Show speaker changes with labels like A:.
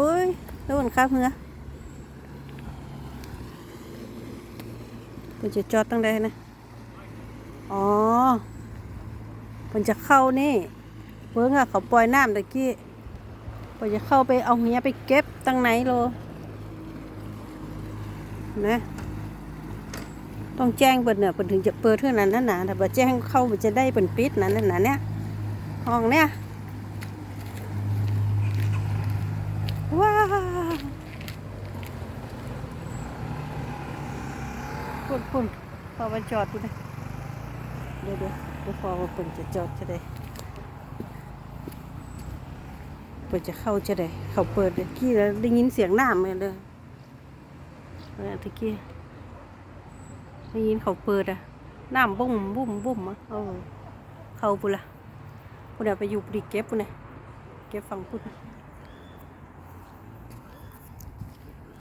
A: โอ้ยแล้วมันครับเหือมันจะจอดตั้งใดนะ อ๋อมันจะเข้านี่เบิ้งอะเขาปล่อยน้ำตะกี้มันจะเข้าไปเอาเฮียไปเก็บตั้งไหนโลนะต้องแจ้งเปิดเนี่ยเปิดถึงจะเปิดเท่านั้นนั่นนะแต่บ่แจ้งเข้ามันจะได้เป็นปิดนั่นน่ะเนี่ยห้องเนี่ยว้าว ปุ่นปุ่นพอมันจอดดูนะเดี๋ยวเดี๋ยวเดี๋ยวพอมันเปิดจะจอดจะได้เปิดจะเข้าจะได้เขาเปิดเมื่อกี้แล้วได้ยินเสียงน้ำเลยเลยเมื่กี้ได้ยินเขาเปิดอะน้ำบุ้มบุ้มบุ้มอะเออเขาปุละปุณอะไปอยู่ปุริเก็บปุณนะเก็บฟังปุณ